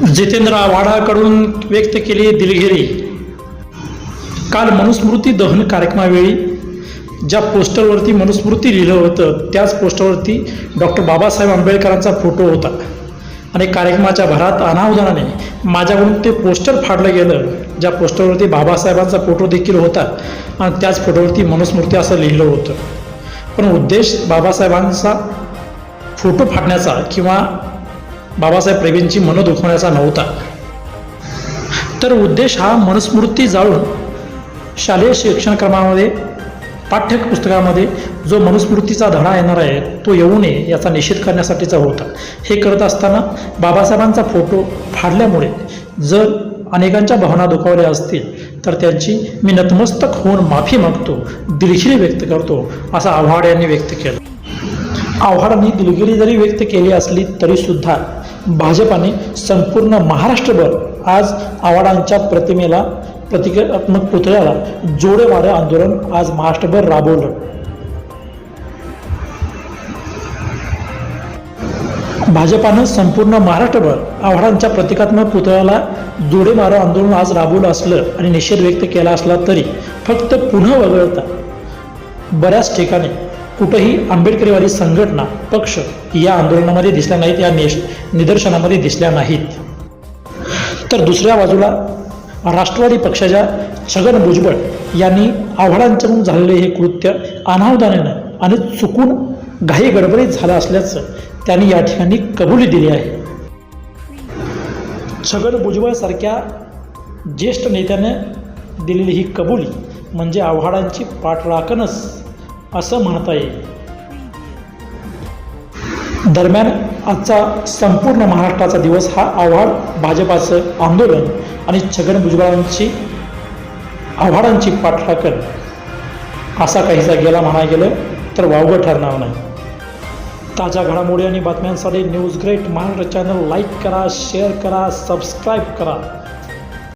जितेंद्र आव्हाडाकडून व्यक्त केली दिलगिरी. काल मनुस्मृती दहन कार्यक्रमावेळी ज्या पोस्टरवरती मनुस्मृती लिहिलं होतं त्याच पोस्टरवरती डॉक्टर बाबासाहेब आंबेडकरांचा फोटो होता. आणि कार्यक्रमाच्या भरात अनावधानाने माझ्याकडून ते पोस्टर फाडलं गेलं ज्या पोस्टरवरती बाबासाहेबांचा फोटो देखील होता आणि त्याच फोटोवरती मनुस्मृती असं लिहिलं होतं. पण उद्देश बाबासाहेबांचा फोटो फाडण्याचा किंवा बाबासाहेब प्रेमींची मनं दुखवण्याचा नव्हता. तर उद्देश हा मनुस्मृती जाळून शालेय शिक्षण क्रमामध्ये पाठ्यपुस्तकामध्ये जो मनुस्मृतीचा धडा येणार आहे तो येऊ नये याचा निषेध करण्यासाठीचा होता. हे करत असताना बाबासाहेबांचा फोटो फाडल्यामुळे जर अनेकांच्या भावना दुखावल्या असतील तर त्यांची मी नतमस्तक होऊन माफी मागतो दिलगिरी व्यक्त करतो असा आव्हाड यांनी व्यक्त केलं. आव्हाडांनी दिलगिरी जरी व्यक्त केली असली तरीसुद्धा भाजपाने संपूर्ण महाराष्ट्रभर आज आव्हाडांच्या प्रतिमेला प्रतिकात्मक पुतळ्याला जोडे आंदोलन आज महाराष्ट्रभर राबवलं. भाजपानं संपूर्ण महाराष्ट्रभर आव्हाडांच्या प्रतिकात्मक पुतळ्याला जोडे मारो आंदोलन आज राबवलं असलं आणि निषेध व्यक्त केला असला तरी फक्त पुन्हा वगळता बऱ्याच ठिकाणी कुठंही आंबेडकरीवादी संघटना पक्ष या आंदोलनामध्ये दिसल्या नाहीत या निश निदर्शनामध्ये दिसल्या नाहीत. तर दुसऱ्या बाजूला राष्ट्रवादी पक्षाच्या छगन भुजबळ यांनी आव्हाडांच्याकडून झालेले हे कृत्य अनावधानानं आणि चुकून घाई गडबडीत झालं असल्याचं त्यांनी या ठिकाणी कबुली दिली आहे. छगन भुजबळ सारख्या ज्येष्ठ नेत्याने दिलेली ही कबुली म्हणजे आव्हाडांची पाठराखणच असं म्हणता येईल. दरम्यान आजचा संपूर्ण महाराष्ट्राचा दिवस हा आव्हाड भाजपाचं आंदोलन आणि छगन भुजबळांची आव्हाडांची पाठराखण असा काहीसा गेला म्हणा गेलं तर वावगं ठरणार नाही. ताज्या घडामोडी आणि बातम्यांसाठी news great Maharashtra channel like करा शेअर करा सबस्क्राईब करा.